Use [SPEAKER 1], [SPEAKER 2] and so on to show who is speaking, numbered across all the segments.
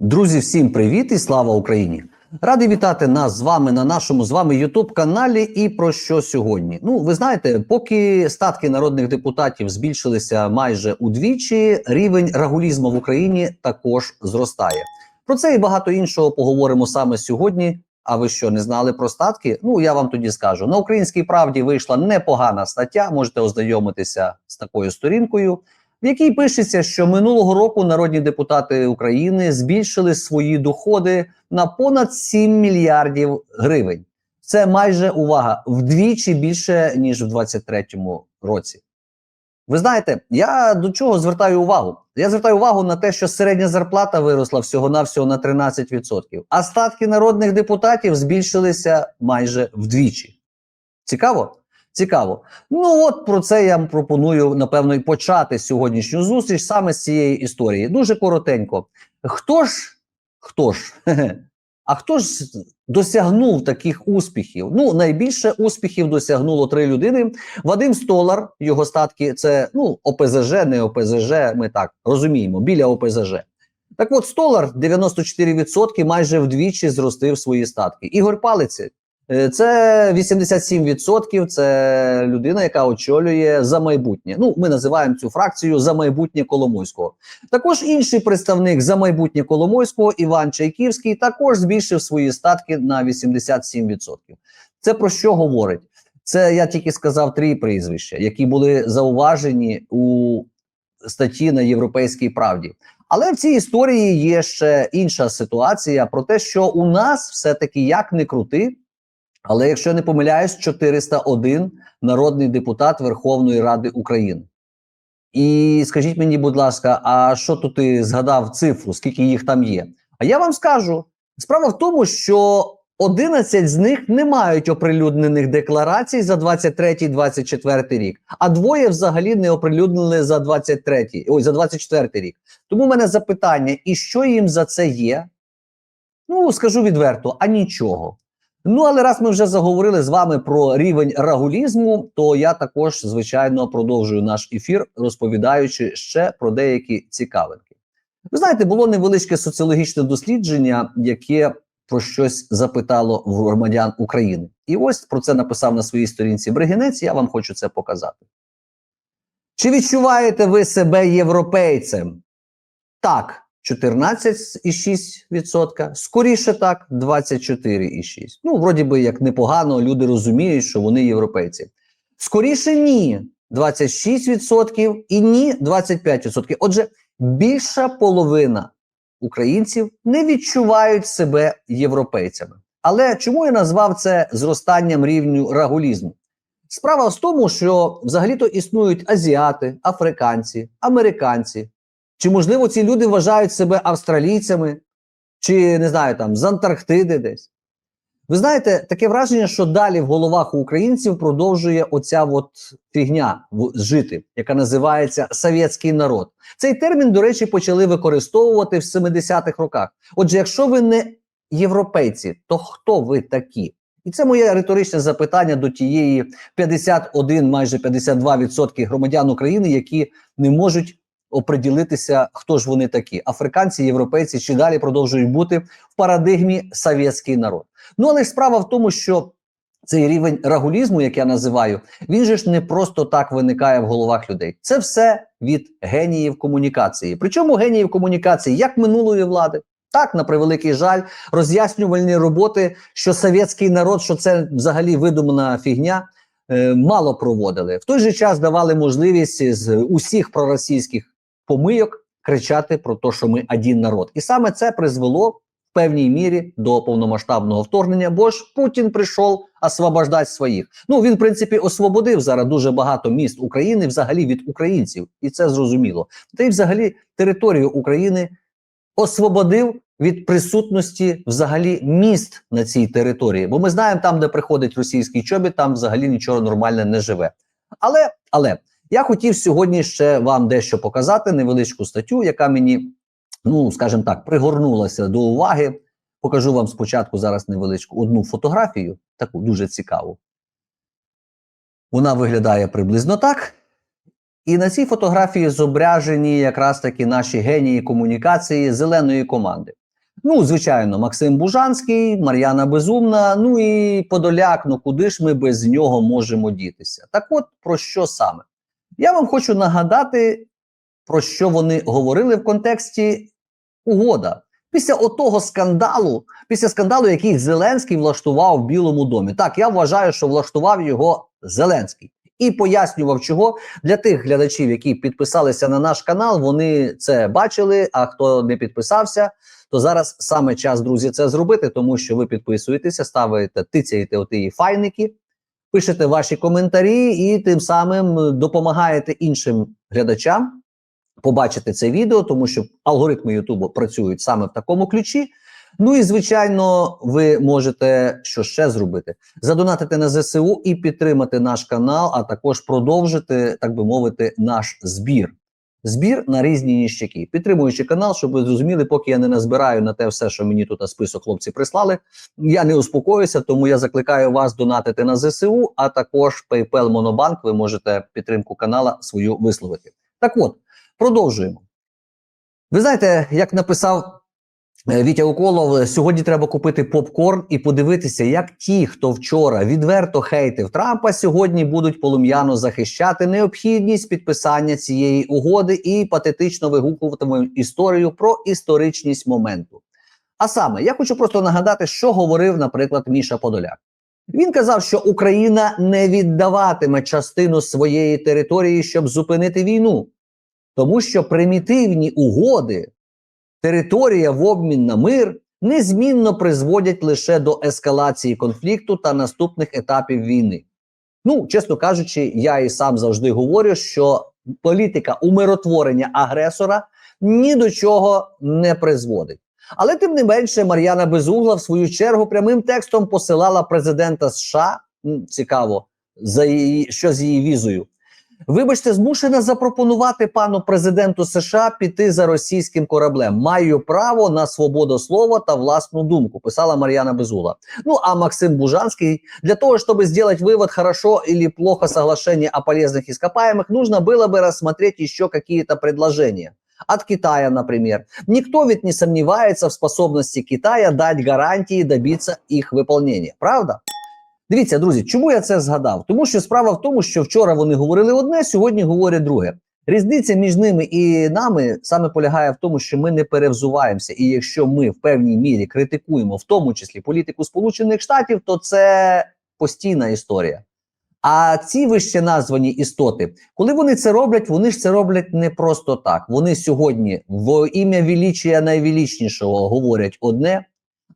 [SPEAKER 1] Друзі, всім привіт і слава Україні! Радий вітати нас з вами на нашому з вами Ютуб каналі. І про що сьогодні? Ну, ви знаєте, поки статки народних депутатів збільшилися майже удвічі, рівень рагулізму в Україні також зростає. Про це і багато іншого поговоримо саме сьогодні. А ви що не знали про статки? Ну я вам тоді скажу. На українській правді вийшла непогана стаття. Можете ознайомитися з такою сторінкою в якій пишеться, що минулого року народні депутати України збільшили свої доходи на понад 7 мільярдів гривень. Це майже увага вдвічі більше ніж в 2023 році. Ви знаєте, я до чого звертаю увагу? Я звертаю увагу на те, що середня зарплата виросла всього-навсього на 13%, а статки народних депутатів збільшилися майже вдвічі. Цікаво? Цікаво. Ну от про це я пропоную напевно і почати сьогоднішню зустріч саме з цієї історії. Дуже коротенько. Хто ж, хто ж, а хто ж досягнув таких успіхів? Ну, найбільше успіхів досягнуло три людини. Вадим Столар, його статки, це ну ОПЗЖ, не ОПЗЖ. Ми так розуміємо, біля ОПЗЖ. Так от Столар 94% майже вдвічі зростив свої статки. Ігор Палиці Е, це 87%, Це людина, яка очолює за майбутнє. Ну, ми називаємо цю фракцію за майбутнє Коломойського. Також інший представник за майбутнє Коломойського, Іван Чайківський, також збільшив свої статки на 87%. Це про що говорить? Це я тільки сказав три прізвища, які були зауважені у статті на Європейській правді. Але в цій історії є ще інша ситуація про те, що у нас все-таки як не крути. Але якщо я не помиляюсь, 401 народний депутат Верховної Ради України. І скажіть мені, будь ласка, а що тут ти згадав цифру, скільки їх там є? А я вам скажу: справа в тому, що 11 з них не мають оприлюднених декларацій за 23-24 рік, а двоє взагалі не оприлюднили за 23, ой, за 24 рік. Тому в мене запитання: і що їм за це є? Ну, скажу відверто, а нічого. Ну, але раз ми вже заговорили з вами про рівень рагулізму, то я також, звичайно, продовжую наш ефір, розповідаючи ще про деякі цікавинки. Ви знаєте, було невеличке соціологічне дослідження, яке про щось запитало в громадян України. І ось про це написав на своїй сторінці Бригинець. Я вам хочу це показати. Чи відчуваєте ви себе європейцем? Так. 14,6%, скоріше так, 24,6%. Ну, вроді би, як непогано, люди розуміють, що вони європейці. Скоріше ні, 26% і ні, 25%. Отже, більша половина українців не відчувають себе європейцями. Але чому я назвав це зростанням рівню рагулізму? Справа в тому, що взагалі-то існують азіати, африканці, американці. Чи можливо ці люди вважають себе австралійцями, чи не знаю, там з Антарктиди десь? Ви знаєте, таке враження, що далі в головах українців продовжує оця от фігня жити, яка називається совєтський народ. Цей термін, до речі, почали використовувати в 70-х роках. Отже, якщо ви не європейці, то хто ви такі? І це моє риторичне запитання до тієї 51, майже 52% громадян України, які не можуть оприділитися, хто ж вони такі: африканці, європейці чи далі продовжують бути в парадигмі совєтський народ. Ну але справа в тому, що цей рівень рагулізму, як я називаю, він же ж не просто так виникає в головах людей. Це все від геніїв комунікації. Причому геніїв комунікації як минулої влади. Так, на превеликий жаль, роз'яснювальні роботи, що совєтський народ, що це взагалі видумана фігня, е, мало проводили. В той же час давали можливість з усіх проросійських помийок кричати про те, що ми один народ, і саме це призвело в певній мірі до повномасштабного вторгнення. Бо ж Путін прийшов освобождати своїх. Ну він в принципі освободив зараз дуже багато міст України, взагалі від українців, і це зрозуміло. Та й взагалі територію України освободив. Від присутності взагалі міст на цій території, бо ми знаємо, там, де приходить російський чобіт, там взагалі нічого нормально не живе. Але але я хотів сьогодні ще вам дещо показати невеличку статтю, яка мені, ну скажімо так, пригорнулася до уваги. Покажу вам спочатку зараз невеличку одну фотографію, таку дуже цікаву. Вона виглядає приблизно так. І на цій фотографії зображені якраз таки наші генії комунікації зеленої команди. Ну, звичайно, Максим Бужанський, Мар'яна Безумна, ну і Подоляк. Ну куди ж ми без нього можемо дітися? Так от про що саме? Я вам хочу нагадати, про що вони говорили в контексті угода. Після отого скандалу, після скандалу, який Зеленський влаштував в Білому домі. Так, я вважаю, що влаштував його Зеленський. І пояснював, чого для тих глядачів, які підписалися на наш канал, вони це бачили. А хто не підписався, то зараз саме час, друзі, це зробити, тому що ви підписуєтеся, ставите, тицяєте оті файники, пишете ваші коментарі і тим самим допомагаєте іншим глядачам побачити це відео, тому що алгоритми Ютубу працюють саме в такому ключі. Ну і звичайно, ви можете що ще зробити: задонатити на ЗСУ і підтримати наш канал, а також продовжити, так би мовити, наш збір. Збір на різні ніщаки, підтримуючи канал, щоб ви зрозуміли, поки я не назбираю на те все, що мені тут список хлопці прислали. Я не успокоюся, тому я закликаю вас донатити на ЗСУ, а також PayPal Monobank, Ви можете підтримку канала свою висловити. Так от продовжуємо. Ви знаєте, як написав Вітя Уколов, сьогодні треба купити попкорн і подивитися, як ті, хто вчора відверто хейтив Трампа, сьогодні будуть полум'яно захищати необхідність підписання цієї угоди і патетично вигукуватимуть історію про історичність моменту. А саме, я хочу просто нагадати, що говорив, наприклад, Міша Подоляк. Він казав, що Україна не віддаватиме частину своєї території, щоб зупинити війну, тому що примітивні угоди територія в обмін на мир незмінно призводять лише до ескалації конфлікту та наступних етапів війни. Ну, чесно кажучи, я і сам завжди говорю, що політика умиротворення агресора ні до чого не призводить. Але тим не менше, Мар'яна Безугла в свою чергу прямим текстом посилала президента США. Цікаво, за її що з її візою. Вибачте, змушена запропонувати пану президенту США піти за російським кораблем. Маю право на свободу слова та власну думку. Писала Мар'яна Безула. Ну а Максим Бужанский для того, чтобы сделать вывод хорошо или плохо соглашение о полезных ископаемых, нужно было бы рассмотреть еще какие-то предложения. От Китая, например. Никто ведь не сомневается в способности Китая дать гарантии добиться их выполнения. Правда? Дивіться, друзі, чому я це згадав? Тому що справа в тому, що вчора вони говорили одне, сьогодні говорять друге. Різниця між ними і нами саме полягає в тому, що ми не перевзуваємося. І якщо ми в певній мірі критикуємо, в тому числі політику Сполучених Штатів, то це постійна історія. А ці вище названі істоти, коли вони це роблять, вони ж це роблять не просто так. Вони сьогодні в ім'я величія найвеличнішого говорять одне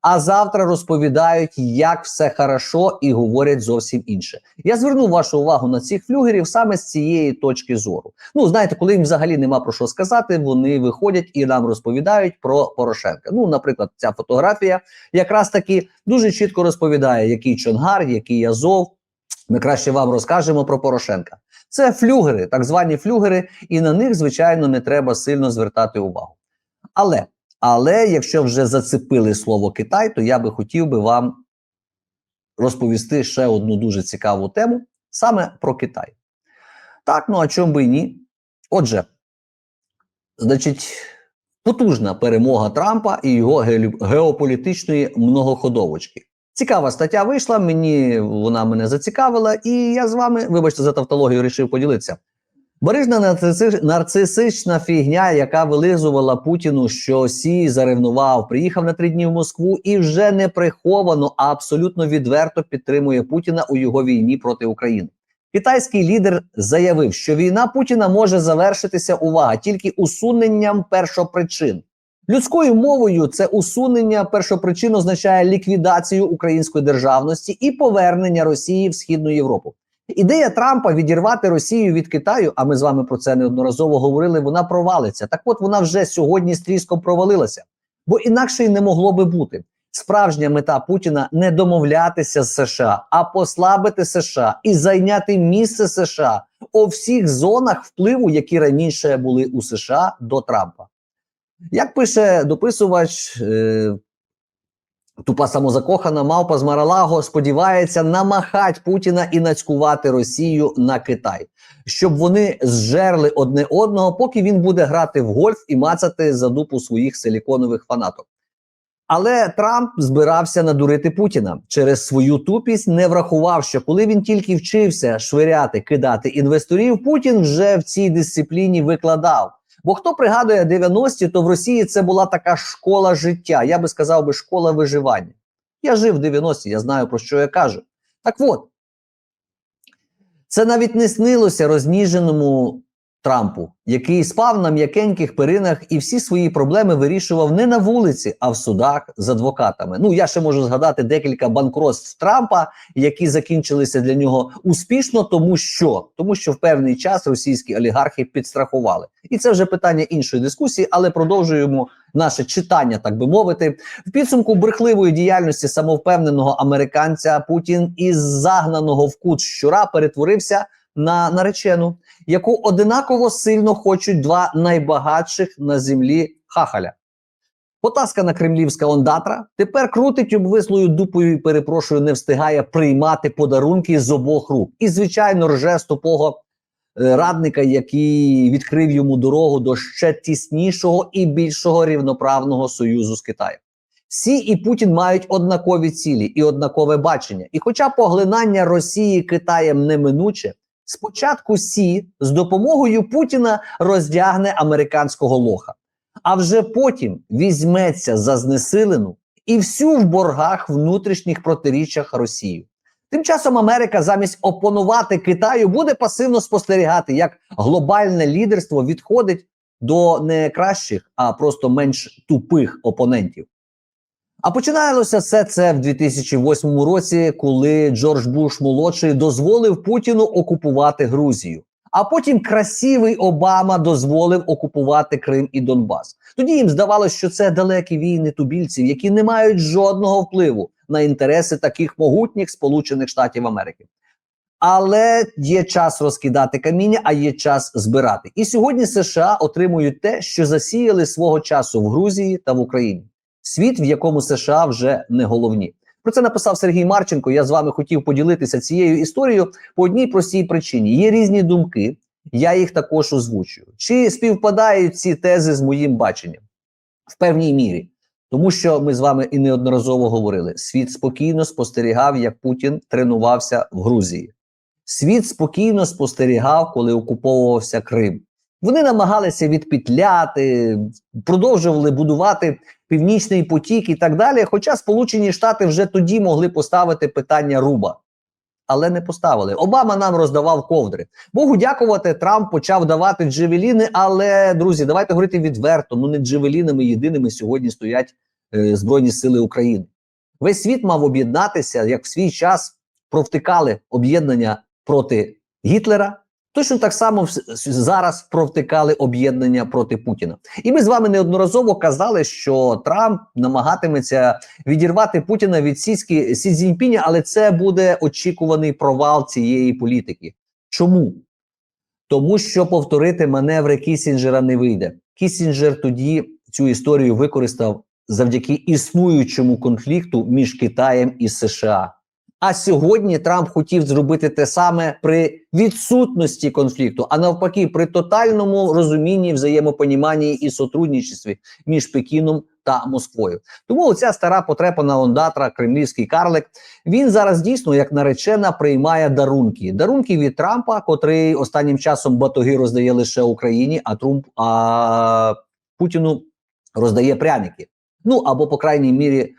[SPEAKER 1] а завтра розповідають, як все хорошо, і говорять зовсім інше. Я зверну вашу увагу на цих флюгерів саме з цієї точки зору. Ну, знаєте, коли їм взагалі нема про що сказати, вони виходять і нам розповідають про Порошенка. Ну, наприклад, ця фотографія якраз таки дуже чітко розповідає, який Чонгар, який Азов. Ми краще вам розкажемо про Порошенка. Це флюгери, так звані флюгери, і на них, звичайно, не треба сильно звертати увагу. Але але якщо вже зацепили слово Китай, то я би хотів би вам розповісти ще одну дуже цікаву тему саме про Китай. Так, ну а чому би і ні? Отже, значить, потужна перемога Трампа і його геополітичної многоходовочки. Цікава стаття вийшла, мені вона мене зацікавила, і я з вами, вибачте, за тавтологію, вирішив поділитися. Барижна нарцисична фігня, яка вилизувала Путіну, що Сі заревнував, приїхав на три дні в Москву і вже не приховано, а абсолютно відверто підтримує Путіна у його війні проти України. Китайський лідер заявив, що війна Путіна може завершитися увага тільки усуненням першопричин. Людською мовою це усунення першопричин означає ліквідацію української державності і повернення Росії в Східну Європу. Ідея Трампа відірвати Росію від Китаю, а ми з вами про це неодноразово говорили. Вона провалиться. Так, от вона вже сьогодні стрізко провалилася, бо інакше й не могло би бути. Справжня мета Путіна не домовлятися з США, а послабити США і зайняти місце США у всіх зонах впливу, які раніше були у США до Трампа. Як пише дописувач, е, Тупа самозакохана мавпа з Маралаго сподівається намахати Путіна і нацькувати Росію на Китай, щоб вони зжерли одне одного, поки він буде грати в гольф і мацати за дупу своїх силіконових фанаток. Але Трамп збирався надурити Путіна через свою тупість, не врахував, що коли він тільки вчився швиряти, кидати інвесторів, Путін вже в цій дисципліні викладав. Бо хто пригадує 90-ті, то в Росії це була така школа життя. Я би сказав би школа виживання. Я жив в 90-ті, я знаю про що я кажу. Так от, це навіть не снилося розніженому Трампу, який спав на м'якеньких перинах і всі свої проблеми вирішував не на вулиці, а в судах з адвокатами. Ну я ще можу згадати декілька банкротств Трампа, які закінчилися для нього успішно, тому що тому що в певний час російські олігархи підстрахували, і це вже питання іншої дискусії, але продовжуємо наше читання, так би мовити, в підсумку брехливої діяльності самовпевненого американця Путін із загнаного в кут щура перетворився на наречену, яку одинаково сильно хочуть два найбагатших на землі хахаля. Потаскана кремлівська ондатра тепер крутить обвислою дупою і перепрошую, не встигає приймати подарунки з обох рук. І, звичайно, рже з тупого е, радника, який відкрив йому дорогу до ще тіснішого і більшого рівноправного союзу з Китаєм. Сі і Путін мають однакові цілі і однакове бачення. І хоча поглинання Росії Китаєм неминуче, спочатку Сі з допомогою Путіна роздягне американського лоха, а вже потім візьметься за знесилену і всю в боргах внутрішніх протиріччях Росію. Тим часом Америка замість опонувати Китаю буде пасивно спостерігати, як глобальне лідерство відходить до не кращих, а просто менш тупих опонентів. А починалося все це в 2008 році, коли Джордж Буш молодший дозволив Путіну окупувати Грузію. А потім красивий Обама дозволив окупувати Крим і Донбас. Тоді їм здавалося, що це далекі війни тубільців, які не мають жодного впливу на інтереси таких могутніх Сполучених Штатів Америки. Але є час розкидати каміння, а є час збирати. І сьогодні США отримують те, що засіяли свого часу в Грузії та в Україні. Світ, в якому США вже не головні. Про це написав Сергій Марченко. Я з вами хотів поділитися цією історією по одній простій причині. Є різні думки, я їх також озвучую. Чи співпадають ці тези з моїм баченням? В певній мірі. Тому що ми з вами і неодноразово говорили: світ спокійно спостерігав, як Путін тренувався в Грузії. Світ спокійно спостерігав, коли окуповувався Крим. Вони намагалися відпітляти, продовжували будувати північний потік і так далі. Хоча Сполучені Штати вже тоді могли поставити питання руба, але не поставили. Обама нам роздавав ковдри. Богу дякувати, Трамп почав давати джевеліни. Але друзі, давайте говорити відверто. Ну не джевелінами єдиними сьогодні стоять е, Збройні Сили України. Весь світ мав об'єднатися, як в свій час провтикали об'єднання проти Гітлера. Точно так само зараз провтикали об'єднання проти Путіна, і ми з вами неодноразово казали, що Трамп намагатиметься відірвати Путіна від сіськи Сі Цзіньпіня, але це буде очікуваний провал цієї політики. Чому? Тому що повторити маневри Кісінджера не вийде. Кісінджер тоді цю історію використав завдяки існуючому конфлікту між Китаєм і США. А сьогодні Трамп хотів зробити те саме при відсутності конфлікту, а навпаки, при тотальному розумінні, взаємопоніманні і сотрудничестві між Пекіном та Москвою. Тому оця стара потрепана ондатра, кремлівський карлик, він зараз дійсно як наречена приймає дарунки. Дарунки від Трампа, котрий останнім часом батоги роздає лише Україні, а Трумп а Путіну роздає пряники. Ну або по крайній мірі, е,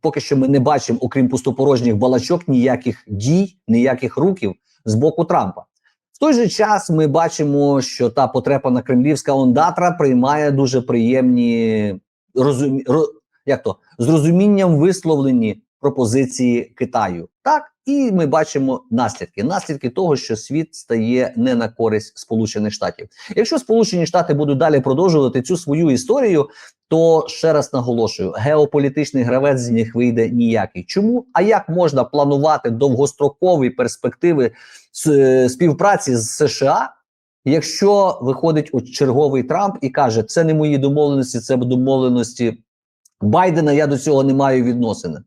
[SPEAKER 1] поки що ми не бачимо, окрім пустопорожніх балачок, ніяких дій, ніяких руків з боку Трампа. В той же час ми бачимо, що та потрепана кремлівська ондатра приймає дуже приємні розумі... ро... як то з розумінням висловлені пропозиції Китаю. Так, і ми бачимо наслідки. Наслідки того, що світ стає не на користь Сполучених Штатів. Якщо Сполучені Штати будуть далі продовжувати цю свою історію, то ще раз наголошую: геополітичний гравець з них вийде ніякий. Чому? А як можна планувати довгострокові перспективи співпраці з США? Якщо виходить у черговий Трамп і каже, це не мої домовленості, це домовленості Байдена, я до цього не маю відносини.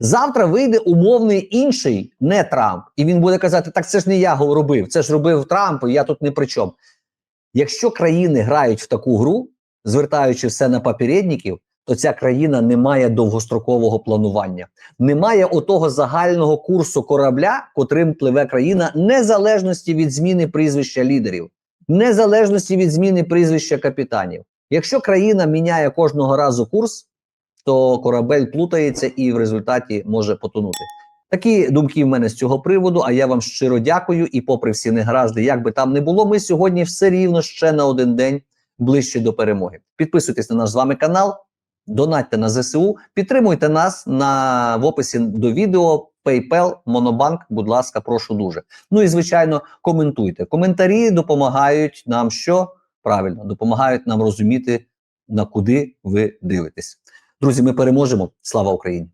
[SPEAKER 1] Завтра вийде умовний інший, не Трамп, і він буде казати: так це ж не я його робив, це ж робив Трамп, і я тут не при чому. Якщо країни грають в таку гру, звертаючи все на попередників, то ця країна не має довгострокового планування, немає отого загального курсу корабля, котрим пливе країна, незалежності від зміни прізвища лідерів, незалежності від зміни прізвища капітанів. Якщо країна міняє кожного разу курс, то корабель плутається і в результаті може потонути. Такі думки в мене з цього приводу. А я вам щиро дякую. І, попри всі негаразди, як би там не було, ми сьогодні все рівно ще на один день ближче до перемоги. Підписуйтесь на наш з вами канал, донатьте на ЗСУ, підтримуйте нас на в описі до відео. PayPal, Монобанк, будь ласка, прошу дуже. Ну і звичайно, коментуйте. Коментарі допомагають нам що правильно допомагають нам розуміти на куди ви дивитесь. Друзі, ми переможемо. Слава Україні!